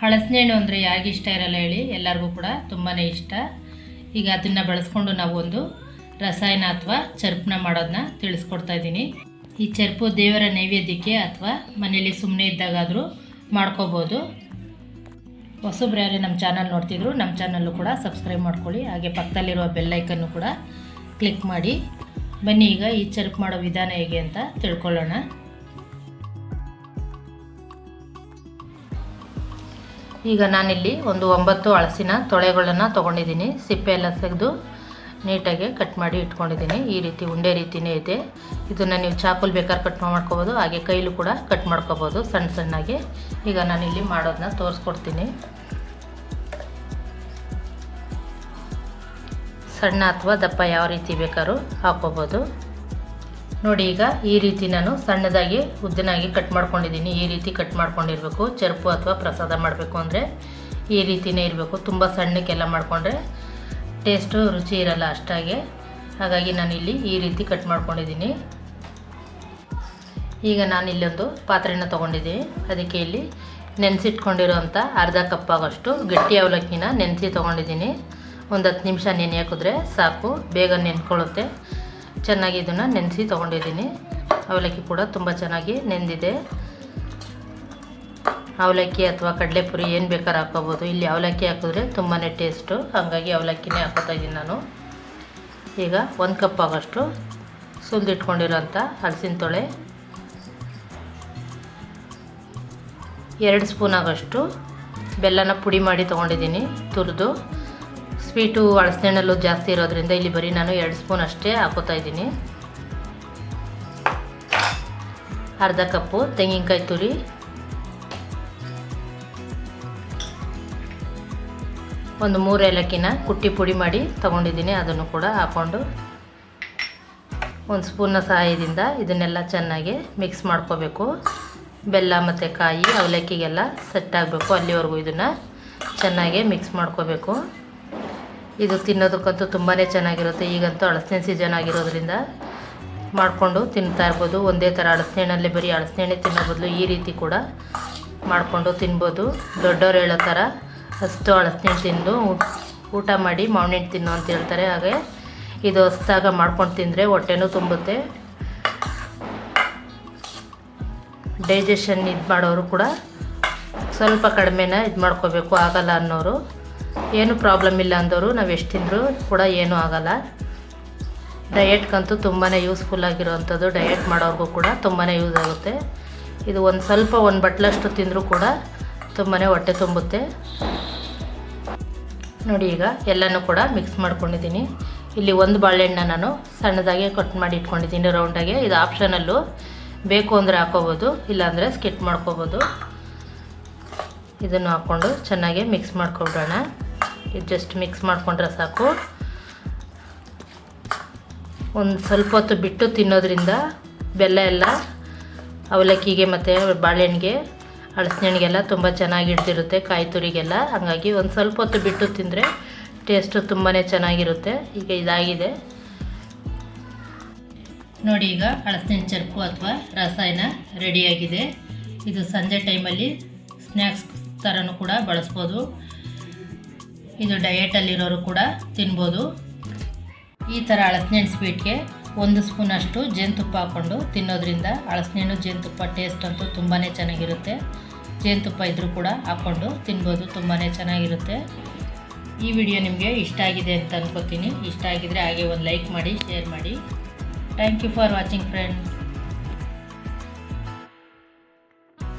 ಹಳಸನೆ ಹಣ್ಣು ಅಂದರೆ ಯಾರಿಗೆ ಇಷ್ಟ ಇರಲ್ಲ ಹೇಳಿ, ಎಲ್ಲರಿಗೂ ಕೂಡ ತುಂಬಾ ಇಷ್ಟ. ಈಗ ಅದನ್ನು ಬಳಸ್ಕೊಂಡು ನಾವು ಒಂದು ರಸಾಯನ ಅಥವಾ ಚರ್ಪನ ಮಾಡೋದನ್ನ ತಿಳಿಸ್ಕೊಡ್ತಾ ಇದ್ದೀನಿ. ಈ ಚರ್ಪು ದೇವರ ನೈವೇದ್ಯಕ್ಕೆ ಅಥವಾ ಮನೆಯಲ್ಲಿ ಸುಮ್ಮನೆ ಇದ್ದಾಗಾದರೂ ಮಾಡ್ಕೋಬೋದು. ಹೊಸಬ್ರು ಯಾರೇ ನಮ್ಮ ಚಾನಲ್ ನೋಡ್ತಿದ್ರು, ನಮ್ಮ ಚಾನಲ್ಲು ಕೂಡ ಸಬ್ಸ್ಕ್ರೈಬ್ ಮಾಡ್ಕೊಳ್ಳಿ. ಹಾಗೆ ಪಕ್ಕದಲ್ಲಿರುವ ಬೆಲ್ಲೈಕನ್ನು ಕೂಡ ಕ್ಲಿಕ್ ಮಾಡಿ. ಬನ್ನಿ ಈಗ ಈ ಚರ್ಪ್ ಮಾಡೋ ವಿಧಾನ ಹೇಗೆ ಅಂತ ತಿಳ್ಕೊಳ್ಳೋಣ. ಈಗ ನಾನಿಲ್ಲಿ ಒಂದು ಒಂಬತ್ತು ಹಳಸಿನ ತೊಳೆಗಳನ್ನು ತೊಗೊಂಡಿದ್ದೀನಿ. ಸಿಪ್ಪೆ ಎಲ್ಲ ತೆಗೆದು ನೀಟಾಗಿ ಕಟ್ ಮಾಡಿ ಇಟ್ಕೊಂಡಿದ್ದೀನಿ. ಈ ರೀತಿ ಉಂಡೆ ರೀತಿಯೇ ಇದೆ. ಇದನ್ನು ನೀವು ಚಾಕುಲ್ ಬೇಕಾದ್ರೆ ಕಟ್ ಮಾಡ್ಕೋಬೋದು. ಹಾಗೆ ಕೈಲೂ ಕೂಡ ಕಟ್ ಮಾಡ್ಕೋಬೋದು ಸಣ್ಣ ಸಣ್ಣಗೆ. ಈಗ ನಾನಿಲ್ಲಿ ಮಾಡೋದನ್ನ ತೋರಿಸ್ಕೊಡ್ತೀನಿ. ಸಣ್ಣ ಅಥವಾ ದಪ್ಪ ಯಾವ ರೀತಿ ಬೇಕಾದ್ರೂ ಹಾಕ್ಕೋಬೋದು. ನೋಡಿ ಈಗ ಈ ರೀತಿ ನಾನು ಸಣ್ಣದಾಗಿ ಉದ್ದನಾಗಿ ಕಟ್ ಮಾಡ್ಕೊಂಡಿದ್ದೀನಿ. ಈ ರೀತಿ ಕಟ್ ಮಾಡ್ಕೊಂಡಿರಬೇಕು. ಚರ್ಪು ಅಥವಾ ಪ್ರಸಾದ ಮಾಡಬೇಕು ಅಂದರೆ ಈ ರೀತಿಯೇ ಇರಬೇಕು. ತುಂಬ ಸಣ್ಣಕ್ಕೆಲ್ಲ ಮಾಡಿಕೊಂಡ್ರೆ ಟೇಸ್ಟು ರುಚಿ ಇರಲ್ಲ ಅಷ್ಟಾಗೆ. ಹಾಗಾಗಿ ನಾನಿಲ್ಲಿ ಈ ರೀತಿ ಕಟ್ ಮಾಡ್ಕೊಂಡಿದ್ದೀನಿ. ಈಗ ನಾನು ಇಲ್ಲೊಂದು ಪಾತ್ರೆನ ತೊಗೊಂಡಿದ್ದೀನಿ. ಅದಕ್ಕೆ ಇಲ್ಲಿ ನೆನೆಸಿಟ್ಕೊಂಡಿರೋಂಥ ಅರ್ಧ ಕಪ್ ಆಗೋಷ್ಟು ಗಟ್ಟಿ ಅವಲಕ್ಕಿನ ನೆನೆಸಿ ತೊಗೊಂಡಿದ್ದೀನಿ. ಒಂದು ಹತ್ತು ನಿಮಿಷ ನೆನೆ ಹಾಕಿದ್ರೆ ಸಾಕು. ಬೇಗ ನೆನ್ಕೊಳ್ಳುತ್ತೆ. ಚೆನ್ನಾಗಿ ಇದನ್ನು ನೆನೆಸಿ ತೊಗೊಂಡಿದ್ದೀನಿ. ಅವಲಕ್ಕಿ ಕೂಡ ತುಂಬ ಚೆನ್ನಾಗಿ ನೆಂದಿದೆ. ಅವಲಕ್ಕಿ ಅಥವಾ ಕಡಲೆಪುರಿ ಏನು ಬೇಕಾದ್ರೆ ಹಾಕೋಬೋದು ಇಲ್ಲಿ ಅವಲಕ್ಕಿ ಹಾಕಿದ್ರೆ ತುಂಬಾ ಟೇಸ್ಟು ಹಾಗಾಗಿ ಅವಲಕ್ಕಿನೇ ಹಾಕೋತಾ ಇದ್ದೀನಿ ನಾನು. ಈಗ ಒಂದು ಕಪ್ ಆಗೋಷ್ಟು ಸುಲಿದಿಟ್ಕೊಂಡಿರೋಂಥ ಹಲಸಿನ ತೊಳೆ. ಎರಡು ಸ್ಪೂನ್ ಆಗೋಷ್ಟು ಬೆಲ್ಲನ ಪುಡಿ ಮಾಡಿ ತೊಗೊಂಡಿದ್ದೀನಿ ತುರಿದು. ಸ್ವೀಟು ಹಣ್ಣಲ್ಲೂ ಜಾಸ್ತಿ ಇರೋದ್ರಿಂದ ಇಲ್ಲಿ ಬರೀ ನಾನು ಎರಡು ಸ್ಪೂನ್ ಅಷ್ಟೇ ಹಾಕೋತಾ ಇದ್ದೀನಿ. ಅರ್ಧ ಕಪ್ಪು ತೆಂಗಿನಕಾಯಿ ತುರಿ. ಒಂದು ಮೂರು ಏಲಕ್ಕಿನ ಕುಟ್ಟಿ ಪುಡಿ ಮಾಡಿ ತೊಗೊಂಡಿದ್ದೀನಿ, ಅದನ್ನು ಕೂಡ ಹಾಕ್ಕೊಂಡು ಒಂದು ಸ್ಪೂನ್ನ ಸಹಾಯದಿಂದ ಇದನ್ನೆಲ್ಲ ಚೆನ್ನಾಗಿ ಮಿಕ್ಸ್ ಮಾಡ್ಕೋಬೇಕು. ಬೆಲ್ಲ ಮತ್ತು ಕಾಯಿ ಅವಲಕ್ಕಿಗೆಲ್ಲ ಸೆಟ್ ಆಗಬೇಕು, ಅಲ್ಲಿವರೆಗೂ ಇದನ್ನು ಚೆನ್ನಾಗಿ ಮಿಕ್ಸ್ ಮಾಡ್ಕೋಬೇಕು. ಇದು ತಿನ್ನೋದಕ್ಕಂತೂ ತುಂಬಾ ಚೆನ್ನಾಗಿರುತ್ತೆ. ಈಗಂತೂ ಹಳಸಿನ ಸೀಸನ್ ಆಗಿರೋದ್ರಿಂದ ಮಾಡಿಕೊಂಡು ತಿಂತಾ ಇರ್ಬೋದು. ಒಂದೇ ಥರ ಹಳಸಿನಲ್ಲೇ ಬರೀ ಹಳಸಿನೆ ತಿನ್ನೋ ಬದಲು ಈ ರೀತಿ ಕೂಡ ಮಾಡಿಕೊಂಡು ತಿನ್ಬೋದು. ದೊಡ್ಡವ್ರು ಹೇಳೋ ಥರ ಅಷ್ಟು ಹಳಸಿನ ತಿಂದು ಊಟ ಮಾಡಿ ಮಾವಿನ ತಿನ್ನು ಅಂತ ಹೇಳ್ತಾರೆ. ಹಾಗೆ ಇದು ಹೊಸ್ದಾಗ ಮಾಡ್ಕೊಂಡು ತಿಂದರೆ ಹೊಟ್ಟೆನೂ ತುಂಬುತ್ತೆ. ಡೈಜೆಷನ್ ಇದು ಮಾಡೋರು ಕೂಡ ಸ್ವಲ್ಪ ಕಡಿಮೆನ ಇದು ಮಾಡ್ಕೋಬೇಕು. ಆಗಲ್ಲ ಅನ್ನೋರು. ಏನು ಪ್ರಾಬ್ಲಮ್ ಇಲ್ಲ ಅಂದವರು, ನಾವು ಎಷ್ಟು ತಿಂದರೂ ಕೂಡ ಏನೂ ಆಗಲ್ಲ. ಡಯೆಟ್ಗಂತೂ ತುಂಬಾ ಯೂಸ್ಫುಲ್ ಆಗಿರೋವಂಥದ್ದು. ಡಯೆಟ್ ಮಾಡೋರ್ಗೂ ಕೂಡ ತುಂಬಾ ಯೂಸ್ ಆಗುತ್ತೆ. ಇದು ಒಂದು ಸ್ವಲ್ಪ ಒಂದು ಬಟ್ಲಷ್ಟು ತಿಂದರೂ ಕೂಡ ತುಂಬಾ ಹೊಟ್ಟೆ ತುಂಬುತ್ತೆ. ನೋಡಿ ಈಗ ಎಲ್ಲನೂ ಕೂಡ ಮಿಕ್ಸ್ ಮಾಡ್ಕೊಂಡಿದ್ದೀನಿ. ಇಲ್ಲಿ ಒಂದು ಬಾಳೆಹಣ್ಣ ನಾನು ಸಣ್ಣದಾಗೆ ಕಟ್ ಮಾಡಿ ಇಟ್ಕೊಂಡಿದ್ದೀನಿ ರೌಂಡಾಗೆ ಇದು ಆಪ್ಷನಲ್ಲು ಬೇಕು ಅಂದರೆ ಹಾಕೋಬೋದು ಇಲ್ಲಾಂದರೆ ಸ್ಕಿಟ್ ಮಾಡ್ಕೋಬೋದು. ಇದನ್ನು ಹಾಕ್ಕೊಂಡು ಚೆನ್ನಾಗಿ ಮಿಕ್ಸ್ ಮಾಡ್ಕೊಬಿಡೋಣ ಇದು ಜಸ್ಟ್ ಮಿಕ್ಸ್ ಮಾಡಿಕೊಂಡ್ರೆ ಸಾಕು. ಒಂದು ಸ್ವಲ್ಪ ಹೊತ್ತು ಬಿಟ್ಟು ತಿನ್ನೋದ್ರಿಂದ ಬೆಲ್ಲ ಎಲ್ಲ, ಅವಲಕ್ಕಿಗೆ ಮತ್ತು ಬಾಳೆಹಣ್ಣಿಗೆ ಹಳಸಿನಣ್ಣಿಗೆಲ್ಲ ತುಂಬ ಚೆನ್ನಾಗಿ ಹಿಡ್ದಿರುತ್ತೆ, ಕಾಯಿ ತುರಿಗೆಲ್ಲ. ಹಾಗಾಗಿ ಒಂದು ಸ್ವಲ್ಪ ಹೊತ್ತು ಬಿಟ್ಟು ತಿಂದರೆ ಟೇಸ್ಟು ತುಂಬಾ ಚೆನ್ನಾಗಿರುತ್ತೆ. ಈಗ ಇದಾಗಿದೆ. ನೋಡಿ ಈಗ ಹಳಸಿನ ಚರ್ಪು ಅಥವಾ ರಸಾಯನ ರೆಡಿಯಾಗಿದೆ ಇದು ಸಂಜೆ ಟೈಮಲ್ಲಿ ಸ್ನ್ಯಾಕ್ಸ್ ಥರನೂ ಕೂಡ ಬಳಸ್ಬೋದು. ಇದು ಡಯೆಟಲ್ಲಿರೋರು ಕೂಡ ತಿನ್ಬೋದು. ಈ ಥರ ಹಳಸಿನಣ್ಣು ಸ್ವೀಟ್ಗೆ ಒಂದು ಸ್ಪೂನಷ್ಟು ಜೇನುತುಪ್ಪ ಹಾಕ್ಕೊಂಡು ತಿನ್ನೋದ್ರಿಂದ ಹಳಸಿನಣ್ಣು ಜೇನುತುಪ್ಪ ಟೇಸ್ಟ್ ಅಂತೂ ತುಂಬಾ ಚೆನ್ನಾಗಿರುತ್ತೆ. ಜೇನುತುಪ್ಪ ಇದ್ದರೂ ಕೂಡ ಹಾಕ್ಕೊಂಡು ತಿನ್ಬೋದು ತುಂಬಾ ಚೆನ್ನಾಗಿರುತ್ತೆ. ಈ ವಿಡಿಯೋ ನಿಮಗೆ ಇಷ್ಟ ಆಗಿದೆ ಅಂತ ಅಂದ್ಕೋತೀನಿ ಇಷ್ಟ ಆಗಿದರೆ ಹಾಗೆ ಒಂದು ಲೈಕ್ ಮಾಡಿ ಶೇರ್ ಮಾಡಿ. Thank you for watching friends